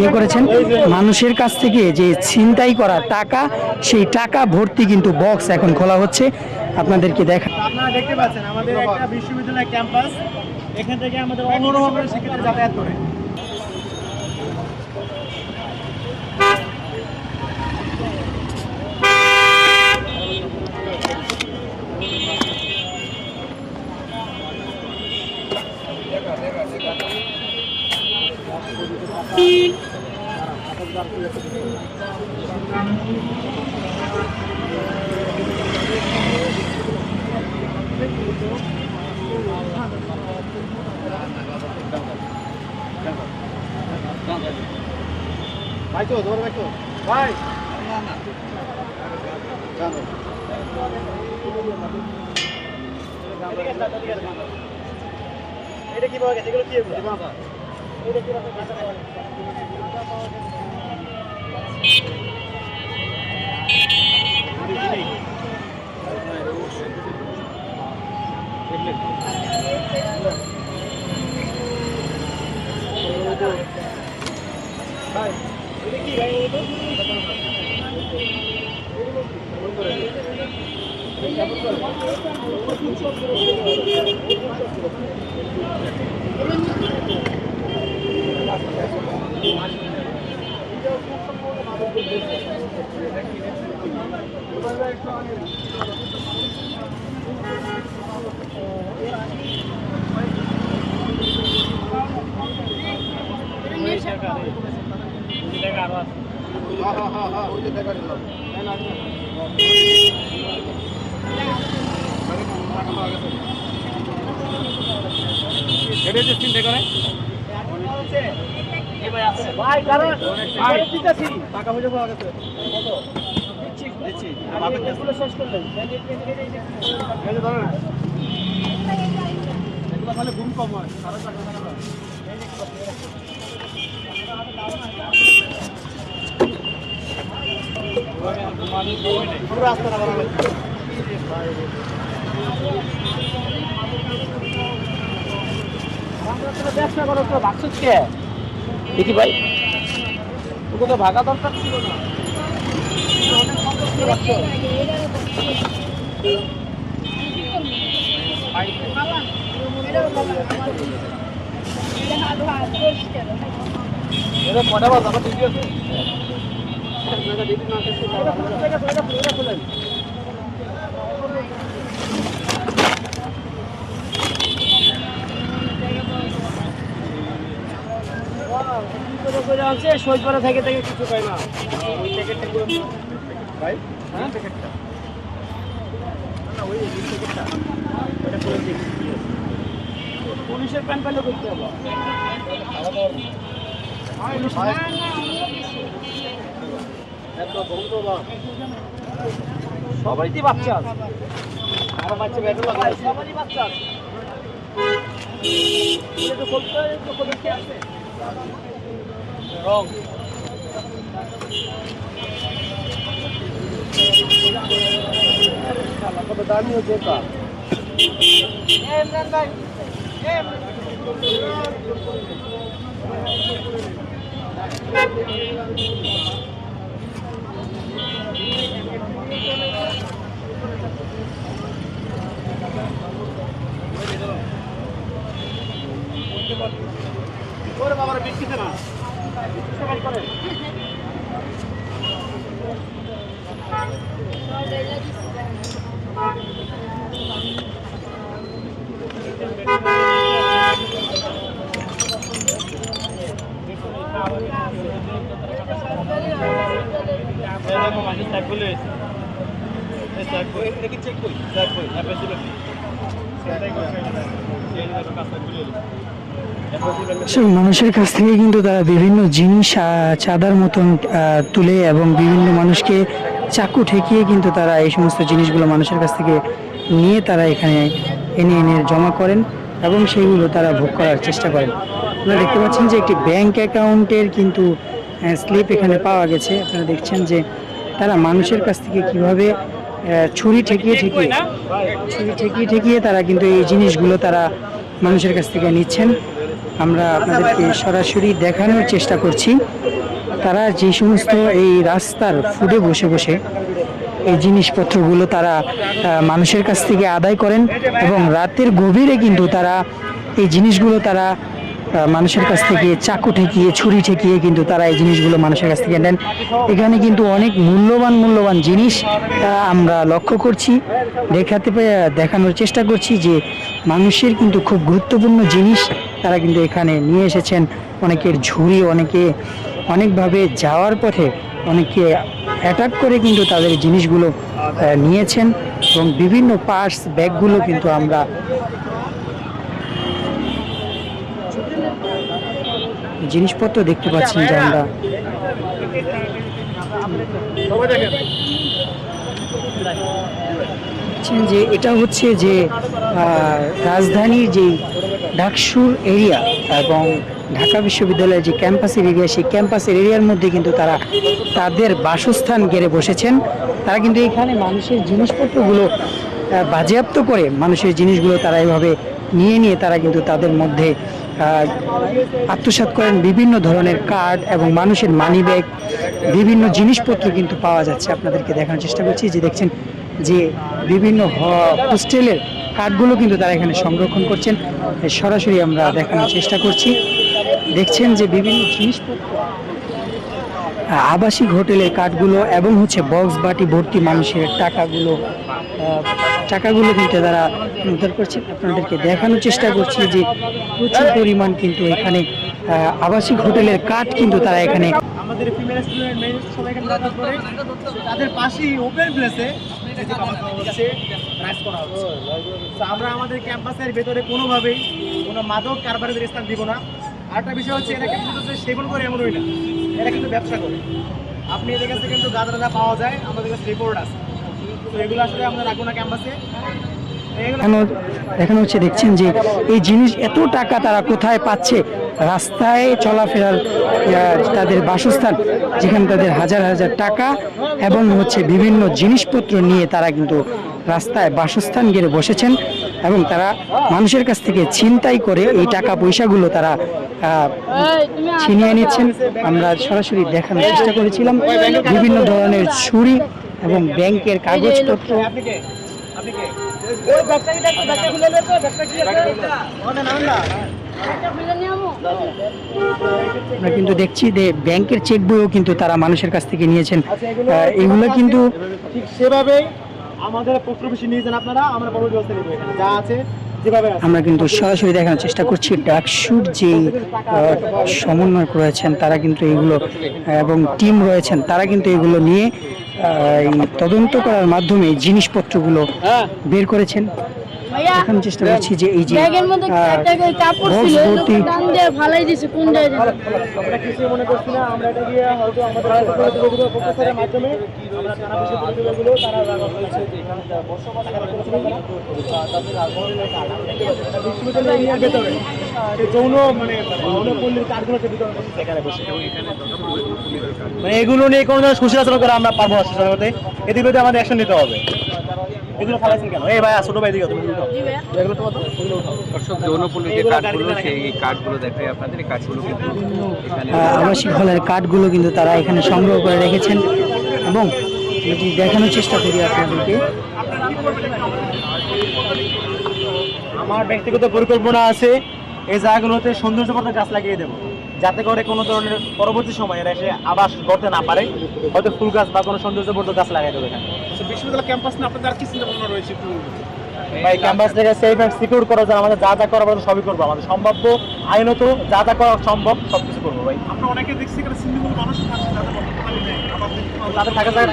ইয়ে করেছেন? মানুষের কাছ থেকে যে ছিনতাই করা টাকা, সেই টাকা ভর্তি কিন্তু বক্স এখন খোলা হচ্ছে। আপনাদেরকে দেখা আপনারা দেখতে পাচ্ছেন, আমাদের একটা বিশ্ববিদ্যালয় ক্যাম্পাস, এখান থেকে আমাদের অনর্হ করে শিক্ষার্থীরা যাতায়াত করে। তো ধর ভাই তো ভাই। জানো এটা কি পাওয়া গেছে? এগুলো কি এগুলো? এটা কি পাওয়া গেছে? ভাই গেল এটা চিন্তা করে ভাই কারণ টাকা পয়সা পাওয়া গেছে কত দিচ্ছি শেষ করলেন এগুলো তাহলে ঘুম কম হয় সাড়ে টাকা। পুরো রাস্তাটা বানানো। ব্যবসা করো তো ভাগছিস ভাগা দরকার ছিল না। এটা কটা বাজ আমার আছে করা থেকে থেকে কিছু পাই না ভাই হ্যাঁ প্যাকেটটা না ওই প্যাকেটটা ওটা করে দিই পুলিশের প্যান পেলে করতে হবে। সবারই বাচ্চা আছে। আমার বাচ্চা ব্যাটে লাগাই সবারই বাচ্চা আছে। এটা তো বলতে তো কোনো কি আছে? রং। কত দামি হচ্ছে ওরে মানুষের কাছ থেকে কিন্তু তারা বিভিন্ন জিনিস চাঁদার মতন তুলে এবং বিভিন্ন মানুষকে চাকু ঠেকিয়ে কিন্তু তারা এই সমস্ত জিনিসগুলো মানুষের কাছ থেকে নিয়ে তারা এখানে এনে এনে জমা করেন এবং সেইগুলো তারা ভোগ করার চেষ্টা করেন। আপনারা দেখতে পাচ্ছেন যে একটি ব্যাংক অ্যাকাউন্টের কিন্তু স্লিপ এখানে পাওয়া গেছে। আপনারা দেখছেন যে তারা মানুষের কাছ থেকে কীভাবে ছুরি ঠেকিয়ে ঠেকিয়ে, ছুরি ঠেকিয়ে ঠেকিয়ে তারা কিন্তু এই জিনিসগুলো তারা মানুষের কাছ থেকে নিচ্ছেন। আমরা আপনাদেরকে সরাসরি দেখানোর চেষ্টা করছি। তারা যে সমস্ত এই রাস্তার ফুডে বসে বসে এই জিনিসপত্রগুলো তারা মানুষের কাছ থেকে আদায় করেন এবং রাতের গভীরে কিন্তু তারা এই জিনিসগুলো তারা মানুষের কাছ থেকে চাকু ঠেকিয়ে, ছুরি ঠেকিয়ে কিন্তু তারা এই জিনিসগুলো মানুষের কাছ থেকে নেন। এখানে কিন্তু অনেক মূল্যবান মূল্যবান জিনিস আমরা লক্ষ্য করছি। দেখাতে দেখানোর চেষ্টা করছি যে মানুষের কিন্তু খুব গুরুত্বপূর্ণ জিনিস তারা কিন্তু এখানে নিয়ে এসেছেন। অনেকের ঝুড়ি, অনেকে অনেকভাবে যাওয়ার পথে অনেকে অ্যাটাক করে কিন্তু তাদের জিনিসগুলো নিয়েছেন এবং বিভিন্ন পার্টস ব্যাগগুলো কিন্তু আমরা জিনিসপত্র দেখতে পাচ্ছি যে আমরা। দেখছেন যে এটা হচ্ছে যে রাজধানীর যে ডাকসুর এরিয়া এবং ঢাকা বিশ্ববিদ্যালয়ের যে ক্যাম্পাসের এরিয়া, সেই ক্যাম্পাসের এরিয়ার মধ্যে কিন্তু তারা তাদের বাসস্থান গেড়ে বসেছেন। তারা কিন্তু এখানে মানুষের জিনিসপত্রগুলো বাজেয়াপ্ত করে মানুষের জিনিসগুলো তারা এভাবে নিয়ে নিয়ে তারা কিন্তু তাদের মধ্যে আহ, আত্মসাৎ করেন বিভিন্ন ধরনের কার্ড এবং মানুষের মানি ব্যাগ বিভিন্ন জিনিসপত্র কিন্তু পাওয়া যাচ্ছে আপনাদেরকে দেখানোর চেষ্টা করছি। যে দেখছেন যে বিভিন্ন হোস্টেলের কার্ডগুলো কিন্তু তারা এখানে সংরক্ষণ করছেন। সরাসরি আমরা দেখানোর চেষ্টা করছি। দেখছেন যে বিভিন্ন জিনিসপত্র আবাসিক হোটেলের কার্ডগুলো এবং হচ্ছে বক্স বাটি ভর্তি মানুষের টাকাগুলো টাকাগুলো কিন্তু তারা উদ্ধার করছে। আপনাদেরকে দেখানোর চেষ্টা করছি যে প্রচুর পরিমাণ কিন্তু এখানে আবাসিক হোটেলের কার্ড কিন্তু তারা এখানে আমাদের পাশেই ওপেন প্লেসে আমরা আমাদের ক্যাম্পাসের ভেতরে কোনোভাবেই কোনো মাদক কারবারিদের স্থান দিব না। আরেকটা বিষয় হচ্ছে, এরা কিন্তু সেবন করে এমনই না। এরা কিন্তু ব্যবসা করে। আপনি এদের কাছে কিন্তু গাঁদা পাওয়া যায়, আমাদের কাছে রিপোর্ট আছে। তো এগুলো আসলে আমরা রাখব না ক্যাম্পাসে। এগুলো দেখানো দেখানো হচ্ছে দেখছেন যে এই জিনিস এত টাকা তারা কোথায় পাচ্ছে? রাস্তায় চলাফেরার তাদের বাসস্থান যেখানে তাদের হাজার হাজার টাকা এবং হচ্ছে বিভিন্ন জিনিসপত্র নিয়ে তারা কিন্তু রাস্তায় বাসস্থান গেড়ে বসেছেন এবং তারা মানুষের কাছ থেকে ছিনতাই করে এই টাকা পয়সাগুলো তারা আহ, ছিনিয়ে নিচ্ছেন। আমরা সরাসরি দেখানোর চেষ্টা করেছিলাম। বিভিন্ন ধরনের ছুরি এবং ব্যাংকের কাগজপত্র। আমরা কিন্তু দেখছি যে ব্যাংকের চেক বইও কিন্তু তারা মানুষের কাছ থেকে নিয়েছেন। আচ্ছা এগুলো কিন্তু ঠিক সেভাবেই আমাদের পত্র বেশি নিয়ে যান আপনারা আমরা বড় ব্যবস্থা নেব যা আছে আমরা কিন্তু সরাসরি দেখানোর চেষ্টা করছি। ডাকসুর যে আহ, সমন্বয়ক রয়েছেন তারা কিন্তু এগুলো এবং টিম রয়েছেন তারা কিন্তু এগুলো নিয়ে তদন্ত করার মাধ্যমে জিনিসপত্রগুলো হ্যাঁ। বের করেছেন। দেখানোর চেষ্টা করছি যে এই যে ব্যাগের মধ্যে একটা কাপড় ছিল ওই টান দিয়ে ফালাই দিছে কোন জায়গায় আমরা কিছু মনে করছি না আমরা এটা দিয়ে হয়তো আমাদের প্রফেসরের মাধ্যমে আমরা থানা বিষয় প্রতিযোগিতাগুলো তারা হয়েছে যে এখানে বসবাস করে তাদের বিশ্ববিদ্যালয় এরিয়ার ভেতরে যৌন মানে যৌনপল্লীর কার্ডগুলোকে বিতরণ করছে সেখানে বসে মানে এগুলো নিয়ে কোনো আচরণ করে আমরা পারব না করতে বিরুদ্ধে আমাদের অ্যাকশন নিতে হবে। এগুলো ফালাইছেন কেন? এই ভাই ছোট ভাই দিকে তুমি উঠাও। এগুলো তোমার দর্শক যৌনপল্লীর যে এইগুলো সেই দেখাই আপনাদের। এই কার্ডগুলো কিন্তু এখানে আবাসিক হলের কার্ডগুলো কিন্তু তারা এখানে সংগ্রহ করে রেখেছেন এবং যদি দেখানোর চেষ্টা করি আপনাদেরকে। আমার ব্যক্তিগত পরিকল্পনা আছে এই জায়গাগুলোতে সৌন্দর্যবর্ধক গাছ লাগিয়ে দেবো। যাতে করে কোনো ধরনের পরবর্তী সময়ে এরা এসে আবাস করতে না পারে হয়তো ফুল গাছ বা কোনো সৌন্দর্যবর্ধক গাছ লাগাই দেবো এখানে। বিশ্ববিদ্যালয় ক্যাম্পাস না আপনাদের আর কি চিন্তা ভাবনা রয়েছে একটু ভাই ক্যাম্পাস থেকে সেফ অ্যান্ড সিকিউর করা যায় আমাদের যা যা করা সবই করব। আমাদের সম্ভাব্য আইনত যা যা করা সম্ভব সব কিছু করব ভাই। আমরা অনেকে দেখছি এখানে সিন্ডিগুলো মানুষ তাদের থাকা হয়।